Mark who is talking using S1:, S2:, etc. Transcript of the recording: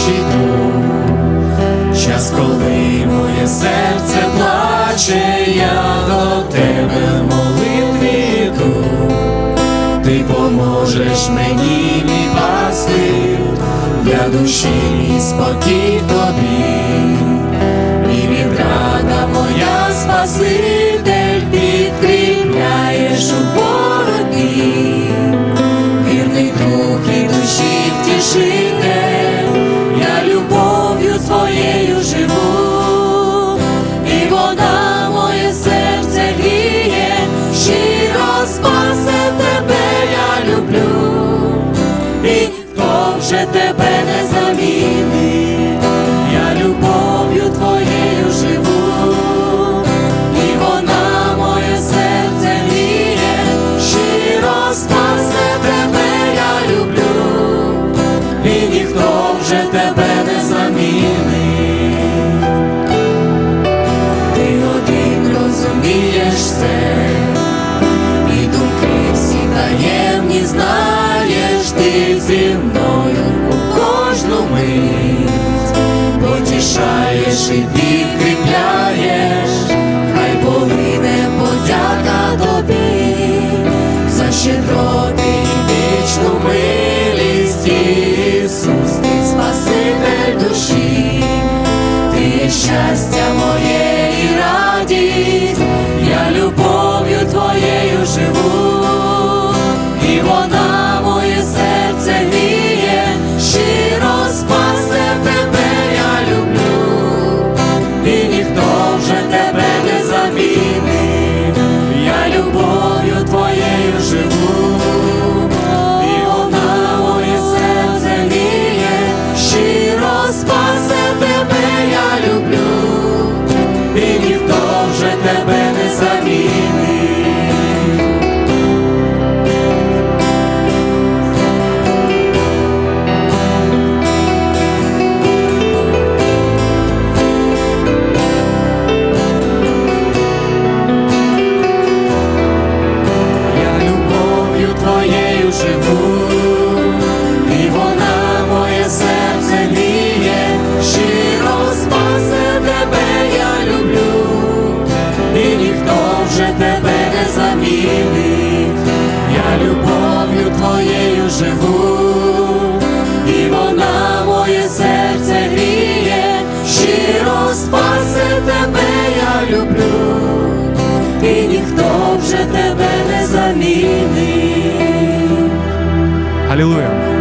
S1: щиту. Час, коли моє серце плаче, я до тебе молитві йду. Ти поможеш мені, мій пастир, для душі і спокій тобі, і відрада моя Спаситель, вже тебе не замінить, я любов'ю твоєю живу, і вона моє серце гріє, щиро спасе тебе, я люблю, і ніхто вже тебе не замінить. Ти один розумієш все, і думки всі таємні знаєш, ти зі мною I should be. remember живу, і вона моє серце гріє, щиро спасе тебе, я люблю, і ніхто вже тебе не замінить.
S2: Алілуя!